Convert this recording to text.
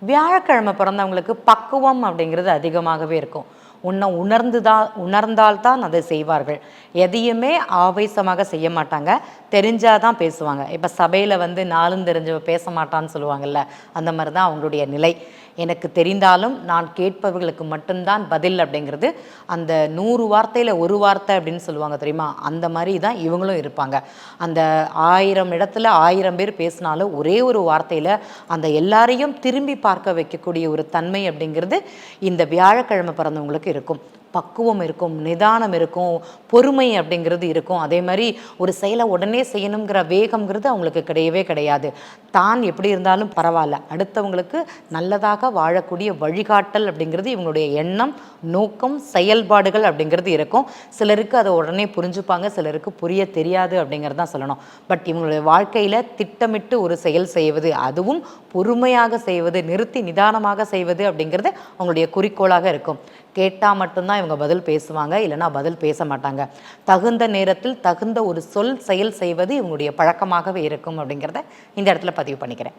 வியாழக்கிழமை பிறந்தவங்களுக்கு பக்குவம் அப்படிங்கிறது அதிகமாகவே இருக்கும். உன்னை உணர்ந்துதான் உணர்ந்தால்தான் அதை செய்வார்கள். எதையுமே ஆவேசமாக செய்ய மாட்டாங்க. தெரிஞ்சாதான் பேசுவாங்க. இப்போ சபையில் வந்து நாளும் தெரிஞ்சவ பேச மாட்டான்னு சொல்லுவாங்கல்ல அந்த மாதிரி தான் அவங்களுடைய நிலை. எனக்கு தெரிந்தாலும் நான் கேட்பவர்களுக்கு மட்டும்தான் பதில் அப்படிங்கிறது அந்த நூறு வார்த்தையில் ஒரு வார்த்தை அப்படின்னு சொல்லுவாங்க தெரியுமா? அந்த மாதிரி தான் இவங்களும் இருப்பாங்க. அந்த ஆயிரம் இடத்துல ஆயிரம் பேர் பேசினாலும் ஒரே ஒரு வார்த்தையில் அந்த எல்லாரையும் திரும்பி பார்க்க வைக்கக்கூடிய ஒரு தன்மை அப்படிங்கிறது இந்த வியாழக்கிழமை பிறந்தவங்களுக்கு இருக்கும். பக்குவம் இருக்கும் நிதானம் இருக்கும் பொறுமை அப்படிங்கிறது இருக்கும். அதே மாதிரி ஒரு செயலை உடனே செய்யணுங்கிற வேகம்ங்கிறது அவங்களுக்கு கிடையவே கிடையாது. தான் எப்படி இருந்தாலும் பரவாயில்ல. அடுத்தவங்களுக்கு நல்லதாக வாழக்கூடிய வழிகாட்டல் அப்படிங்கிறது இவங்களுடைய எண்ணம் நோக்கம் செயல்பாடுகள் அப்படிங்கிறது இருக்கும். சிலருக்கு அதை உடனே புரிஞ்சுப்பாங்க சிலருக்கு புரிய தெரியாது அப்படிங்கிறது தான் சொல்லணும். பட் இவங்களுடைய வாழ்க்கையில் திட்டமிட்டு ஒரு செயல் செய்வது அதுவும் பொறுமையாக செய்வது நிறுத்தி நிதானமாக செய்வது அப்படிங்கிறது அவங்களுடைய குறிக்கோளாக இருக்கும். கேட்டால் மட்டும்தான் இவங்க பதில் பேசுவாங்க இல்லைனா பதில் பேச மாட்டாங்க. தகுந்த நேரத்தில் தகுந்த ஒரு சொல் செயல் செய்வது இவங்களுடைய பழக்கமாகவே இருக்கும் அப்படிங்கிறத இந்த இடத்துல பதிவு பண்ணிக்கிறேன்.